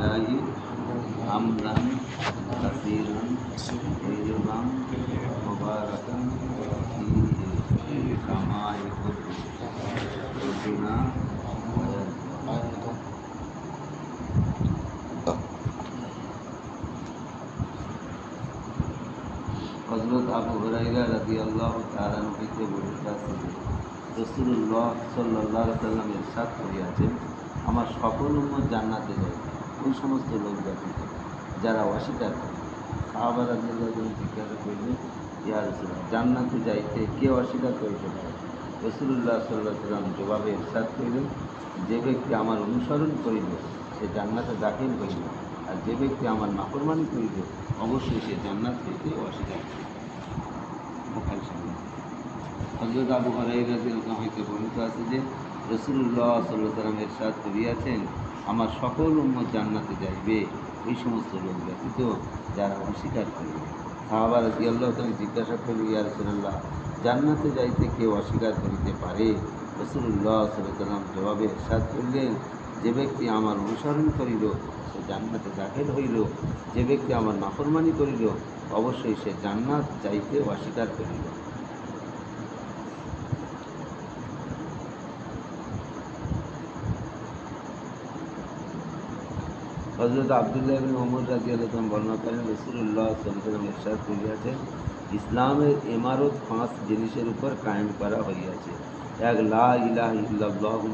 লিল্লাহি আমরান কাসীরান তাইয়িবান মুবারাকান ফীহি কামা ইউহিব্বু রব্বুনা হজরত আবু হরাইরা রাজি আল্লাহ তালান হইতে বর্ণিত আছে রসুল্লাহ সাল্লাহ সাল্লাম করিয়াছেন, আমার সকল উন্মত জান্নাতে যায় ওই সমস্ত লোক ব্যতীত যারা অস্বীকার করে সাহাবা রাজিয়াল্লাহ যখন জিজ্ঞাসা করলেন, ইয়া জান্নাতে যাইতে কে অস্বীকার করিতে পারে রসুল্লাহ সাল্লাহ সাল্লাম জবাবে ইরশাদ করিলেন, যে ব্যক্তি আমার অনুসরণ করিবে, সে জান্নাতে দাখিল হইবে আর যে ব্যক্তি আমার নাফরমানি করিবে, অবশ্যই সে জান্নাত হইতে অস্বীকার করিবে। হজরত আবু হরাইরাদিল্লাহ হইতে বর্ণিত আছে যে রসুল্লাহ সাল্লাহ সাল্লাম এরশাদ করিয়াছেন আমার সকল উম্মত জান্নাতে যাইবে। ওই সমস্ত লোক ব্যতীত যারা অস্বীকার করিবে। সাহাবা রাজি আল্লাহ তাকে জিজ্ঞাসা করল ইয়া রসুল্লাহ জান্নাতে যাইতে কেউ অস্বীকার করিতে পারে? রসুল্লাহ সাল্লাহ সাল্লাম জবাবে এরশাদ করলেন, যে ব্যক্তি আমার অনুসরণ করিল, সে জান্নাতে দাখিল হইল। যে ব্যক্তি আমার নাফরমানি করিল, অবশ্যই সে জান্নাত যাইতে অস্বীকার করিল। হজরত আবদুল্লাহ ওমর রাজি আলম বর্ণনা করেন রসুল্লাহ সাল্লাম ইরশাদ করিয়াছেন ইসলামের ইমারত পাঁচ জিনিসের উপর কায়েম করা হইয়াছে। এক, লা ইলাহ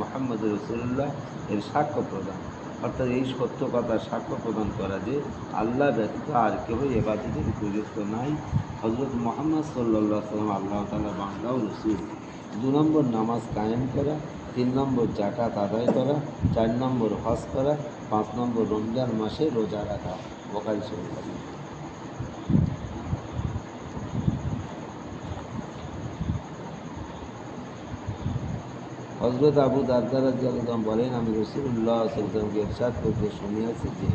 মোহাম্মদ রসুল্লাহ এর সাক্ষ্য প্রদান। অর্থাৎ এই সত্য কথা সাক্ষ্য প্রদান করা যে আল্লাহ ব্যতীত আর কেউ এবাদতের উপযুক্ত নাই। হজরত মোহাম্মদ সাল্লাহ সাল্লাম আল্লাহ তালা বাংলা রসুল। দু নম্বর নামাজ কায়েম করা, তিন নম্বর জাকাত আদায় করা, চার নম্বর হজ করা পাঁচ নম্বর রমজান মাসে রোজা রাখা বোকারি শরীফ। হজরত আবু দারদারা জিয়ালাম বলেন, আমি রসুল্লাহ সাল্লামকে ইরশাদ করতে শুনিয়াছি যে,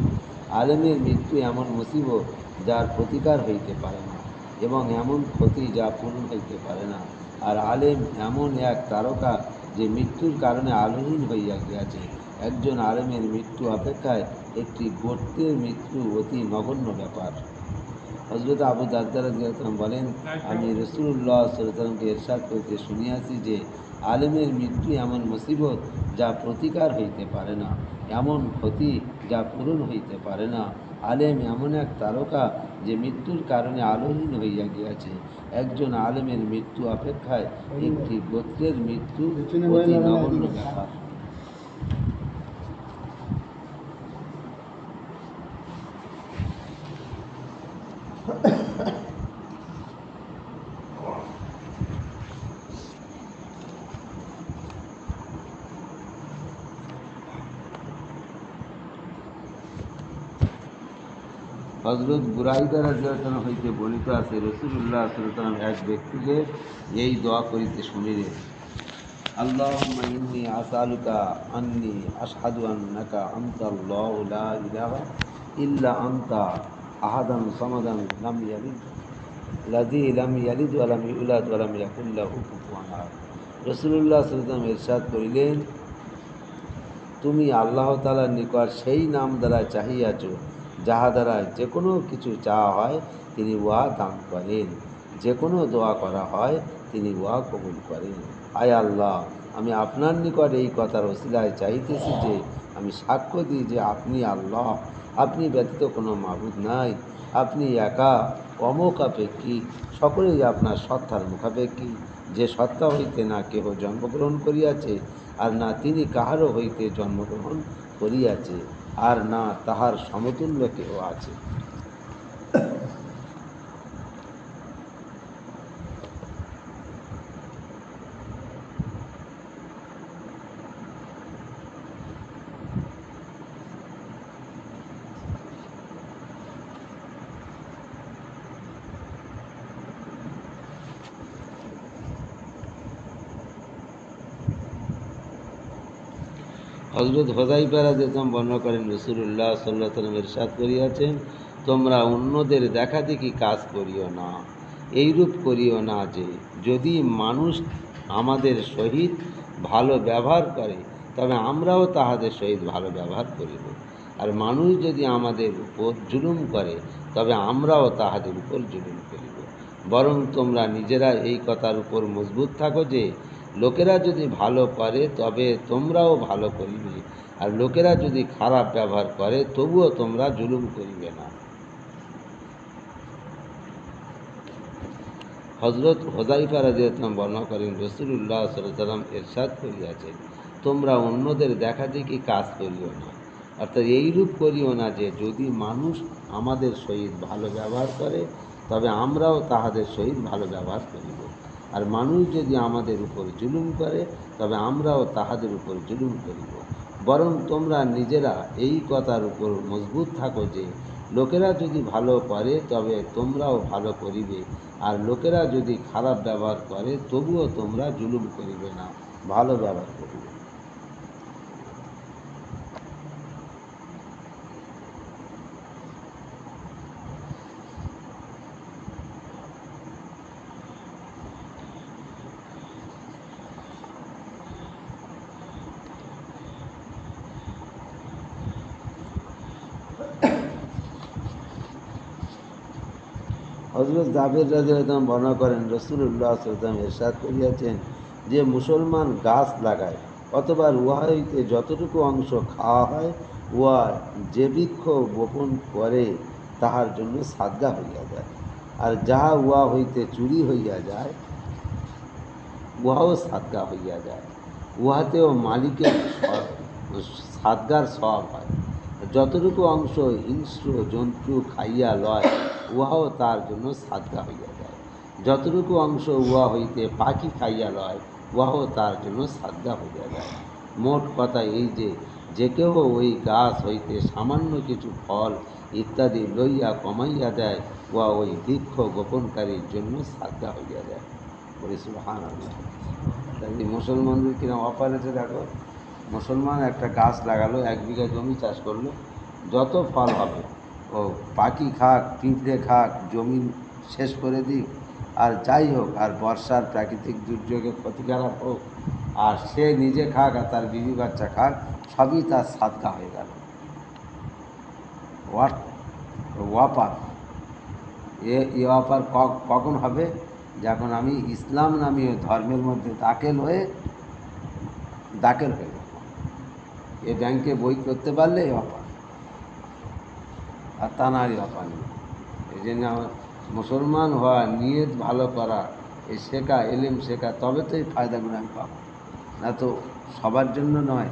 আলেমের মৃত্যু এমন মুসিবত যার প্রতিকার হইতে পারে না এবং এমন ক্ষতি যা পূরণ হইতে পারে না। আর আলেম এমন এক তারকা যে মৃত্যুর কারণে আলোহীন হইয়া গিয়াছে। একজন আলেমের মৃত্যু অপেক্ষায় একটি গোত্রের মৃত্যু অতি নগণ্য ব্যাপার। হজরত আবু জিয়ালাম বলেন, আমি রসুল্লাহ সাল্লামকে এরশাদ করতে শুনিয়াছি যে, আলেমের মৃত্যু এমন মুসিবত যা প্রতিকার হইতে পারে না, এমন ক্ষতি যা পূরণ হইতে পারে না। আলেম এমন এক তারকা যে মৃত্যুর কারণে আলোহীন হইয়া গিয়াছে। একজন আলেমের মৃত্যু অপেক্ষায় একটি গোত্রের মৃত্যু অতি নগণ্য ব্যাপার। হজরত বুরাইদা রাজন হইতে বলিত আছে রসুল্লাহ সাল্লাম এক ব্যক্তিকে এই দোয়া করিতে শুনিলেন। আল্লাহ ইন্নি আসালুকা আন্নি আশহাদু আন্নাকা আনতা আল্লাহ লা ইলাহা ইল্লা আনতা আহাদান সামাদান লাম ইয়ালিদ, লাযী লাম ইয়ালিদ ওয়া লাম ইউলাদ ওয়া লাম ইয়াকুল লাহু কুফুয়ান আহাদ। রাসূলুল্লাহ সাল্লাল্লাহু আলাইহি ইরশাদ করিলেন, তুমি আল্লাহ তাআলার নিকট সেই নাম দ্বারা চাহিয়াছ যাহা দ্বারা যে কোনো কিছু চাওয়া হয়, তিনি উহা দান করেন। যে কোনো দোয়া করা হয়, তিনি উহা কবুল করেন। আয় আল্লাহ, আমি আপনার নিকট এই কথার ওসিলায় চাইতেছি যে, আমি সাক্ষ্য দিই যে আপনি আল্লাহ। আপনি ব্যতীত কোনো মাবুদ নাই। আপনি একা অমোকাপেক্ষী সকলেই আপনার সত্তার মুখাপেক্ষী। যে সত্তা হইতে না কেহ জন্মগ্রহণ করিয়াছে, আর না তিনি কাহারও হইতে জন্মগ্রহণ করিয়াছে। আর না তাহার সমতুল্য কেউ আছে। হজরত হোদাইপারা যেতম বর্ণনা করেন রসুল্লাহ সাল্লাহ সাল্লাম এরশাদ করিয়াছেন, তোমরা অন্যদের দেখা দেখি কাজ করিও না, এইরূপ করিও না যে, যদি মানুষ আমাদের সহিত ভালো ব্যবহার করে, তবে আমরাও তাহাদের সহিত ভালো ব্যবহার করিব। আর মানুষ যদি আমাদের উপর জুলুম করে, তবে আমরাও তাহাদের উপর জুলুম করিব। বরং তোমরা নিজেরা এই কথার উপর মজবুত থাকো যে লোকেরা যদি ভালো করে, তবে তোমরাও ভালো করিবে। আর লোকেরা যদি খারাপ ব্যবহার করে, তবুও তোমরা জুলুম করিবে না। হজরত হোজাইফা রাজিয়াতলাম বর্ণনা করেন রসুল্লাহ সাল্লাম এরশাদ করিয়াছেন, তোমরা অন্যদের দেখা দেখি কাজ করিও না। অর্থাৎ এইরূপ করিও না যে, যদি মানুষ আমাদের সহিত ভালো ব্যবহার করে, তবে আমরাও তাহাদের সহিত ভালো ব্যবহার করিব। আর মানুষ যদি আমাদের উপর জুলুম করে, তবে আমরাও তাহাদের উপর জুলুম করিব। বরং তোমরা নিজেরা এই কথার উপর মজবুত থাকো যে, লোকেরা যদি ভালো করে, তবে তোমরাও ভালো করিবে। আর লোকেরা যদি খারাপ ব্যবহার করে, তবুও তোমরা জুলুম করিবে না, ভালো ব্যবহার করিবে। হজরত জাভেদ রাজিয়াম বর্ণনা করেন রসুল্লাহ সাল্লাম এরশাদ করিয়াছেন যে মুসলমান গাছ লাগায় অথবা উহা হইতে যতটুকু অংশ খাওয়া হয়, উহা যে বৃক্ষ বপন করে তাহার জন্য সাদগা হইয়া যায়। আর যাহা উহা হইতে চুরি হইয়া যায়, উহাও সাদগা হইয়া যায়। উহাতেও মালিকের সাদগার সব হয়। যতটুকু অংশ হিংস্র জন্তু খাইয়া লয় উহাও তার জন্য সাদগা হইয়া যায়। যতটুকু অংশ উহা হইতে পাখি খাইয়া লয়, উহাও তার জন্য সাদগা হইয়া যায়। মোট কথা এই যে যে কেহ ওই গাছ হইতে সামান্য কিছু ফল ইত্যাদি লইয়া কমাইয়া দেয়, উহা ওই বৃক্ষ গোপনকারীর জন্য সাদগা হইয়া যায়। বলি আল্লাহ তাই মুসলমানদের কিরম অফার আছে দেখো? মুসলমান একটা গাছ লাগালো, এক বিঘা জমি চাষ করল, যত ফল হবে ও পাখি খাক, পিঁপড়ে খাক, জমি শেষ করে দিক। আর যাই হোক, আর বর্ষার প্রাকৃতিক দুর্যোগে ক্ষতিকারক হোক, আর সে নিজে খাক আর তার বিবি বাচ্চা খাক, সবই তার সাদকা হয়ে গেল। ওয়াট ওয়াপার। এ অপার কখন হবে? যখন আমি ইসলাম নামীয় ধর্মের মধ্যে দাখিল হয়ে দাখিল হয়ে এ ব্যাংকে বই করতে পারলে এ অপার আর তা নারী অপার নেই এই জন্য মুসলমান হওয়া, নিয়ত ভালো করা, এই শেখা, এলিম শেখা, তবে তো এই ফায়দাগুলো আমি পাবো। না তো সবার জন্য নয়।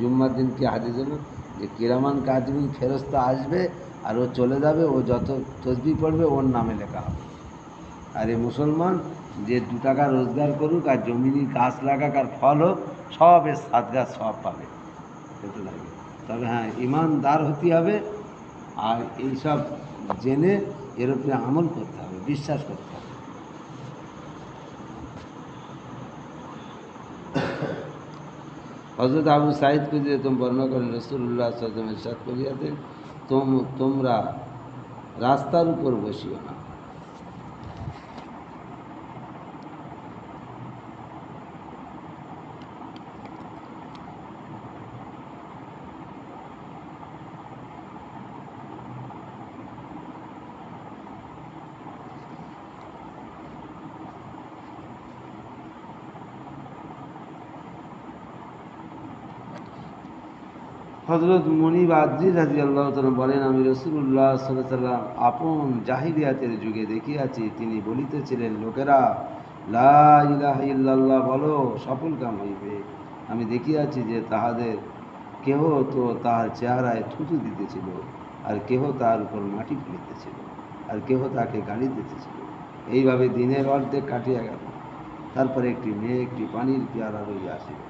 জুম্মার দিন কি হাদিস হলো? যে কিরামান কাজবিন ফেরস্তা আসবে আর ও চলে যাবে, ও যত তসবি পড়বে, ওর নামে লেখা হবে। আর এই মুসলমান যে দু টাকা রোজগার করুক আর জমিনি গাছ লাগাক আর ফল হোক, সব এর সাত গাছ সব পাবে। খেতে থাকবে তবে হ্যাঁ ইমানদার হতে হবে আর এইসব জেনে এর উপরে আমল করতে হবে, বিশ্বাস করতে হবে। হজরত আবু সাইদ কুজিয়ে তুমি বর্ণনা করেন রসুল্লাহ করিয়াছেন তোম তোমরা রাস্তার উপর বসিও না। হজরত মনিব আদ্রি রাজি আল্লাহ বলেন, আমি রসুল্লাহ সাল্লাম আপন জাহিলিয়াতের যুগে দেখিয়াছি, তিনি বলিতেছিলেন, লোকেরা, লা ইলাহা ইল্লাল্লাহ বলো, সফল কাম হইবে? আমি দেখিয়াছি যে তাহাদের কেহ তো তাহার চেহারায় থুতু দিতেছিল, আর কেহ তার উপর মাটি ফেলিতেছিল, আর কেহ তাকে গালি দিতেছিল। এইভাবে দিনের অর্ধেক কাটিয়া গেল। তারপরে একটি মেয়ে একটি পানির পেয়ারা লইয়া আসিল।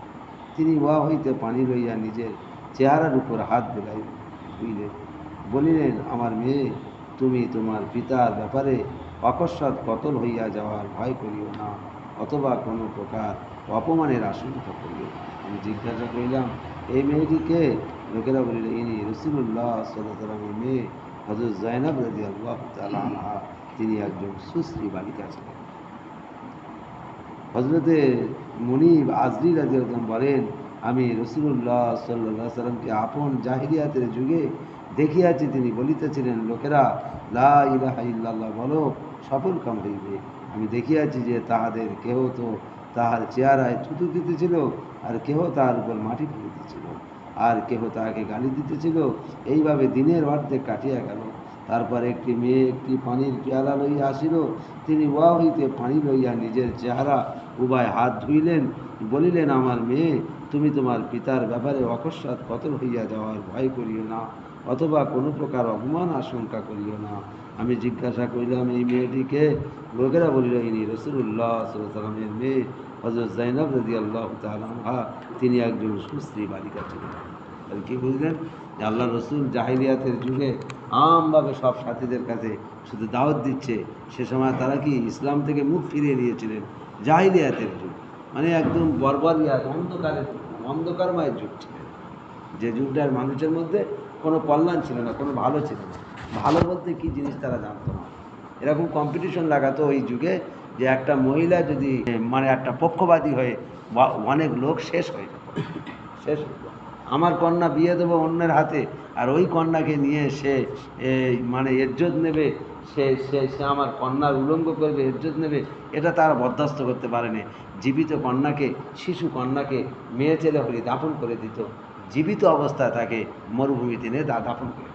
তিনি উহা হইতে পানি লইয়া নিজের চেহারার উপর হাত বোলাই বুঝলেন বলিলেন, আমার মেয়ে, তুমি তোমার পিতার ব্যাপারে অকস্মাৎ কতল হইয়া যাওয়ার ভয় করিও না, অথবা কোনো প্রকার অপমানের আশঙ্কা করিও আমি জিজ্ঞাসা করিলাম, এই মেয়েটিকে লোকেরা বলিল ইনি রসুল্লাহ সাল্লামের মেয়ে হজরত জয়নাব রাজি আল্লাহ তিনি একজন সুশ্রী বালিকা ছিলেন। হজরতে মনিব আজরি রাজি বলেন আমি রসুল্লাহ সাল্লাহ সাল্লামকে আপন জাহিরিয়াতের যুগে দেখিয়াছি, তিনি বলিতেছিলেন, লোকেরা, লা বলো, সফল কাম হইবে? আমি দেখিয়াছি যে তাহাদের কেহ তো তাহার চেহারায় থুতু দিতেছিল আর কেহ তাহার উপর মাটি ফেলিতেছিল আর কেহ তাহাকে গালি দিতেছিল। এইভাবে দিনের অর্ধেক কাটিয়া গেল। তারপর একটি মেয়ে একটি পানির পেয়ালা লইয়া আসিল। তিনি ওয়া হইতে পানি লইয়া নিজের চেহারা উভয় হাত ধুইলেন, বলিলেন, আমার মেয়ে, তুমি তোমার পিতার ব্যাপারে অকস্মাৎ কতল হইয়া যাওয়ার ভয় করিও না, অথবা কোনো প্রকার অপমান আশঙ্কা করিও না। আমি জিজ্ঞাসা করিলাম, এই মেয়েটিকে? লোকেরা বলিল, ইনি রসুল্লাহ সাল্লামের মেয়ে। হজরত জাইনব রদি আল্লাহ তালা তিনি একজন সুস্ত্রী বালিকা ছিলেন। আর কি বুঝলেন? আল্লাহ রসুল জাহিলিয়াতের যুগে আমভাবে সব সাথীদের কাছে শুধু দাওয়াত দিচ্ছে। সে সময় তারা কি ইসলাম থেকে মুখ ফিরিয়ে নিয়েছিলেন? জাহিলিয়াতের যুগ। মানে একদম বর্বরিয়াত অন্ধকারের অন্ধকারময় যুগ ছিল। যে যুগটার মানুষের মধ্যে কোনো কল্যাণ ছিল না, কোনো ভালো ছিল না। ভালো বলতে কি জিনিস তারা জানতো না। এরকম কম্পিটিশন লাগাতো ওই যুগে যে একটা মহিলা যদি মানে একটা পক্ষপাতী হয়ে অনেক লোক শেষ হয়ে যেত শেষ হয়ে। আমার কন্যা বিয়ে দেবো অন্যের হাতে, আর ওই কন্যাকে নিয়ে সে মানে এজ্জত নেবে, সে সে সে আমার কন্যার উলঙ্গ করবে এজ্জত নেবে, এটা তারা বরদাস্ত করতে পারেনি। জীবিত কন্যাকে, শিশু কন্যাকে মেয়ে ছেলে হলে দাফন করে দিত। জীবিত অবস্থায় তাকে মরুভূমিতে নিয়ে দাফন করে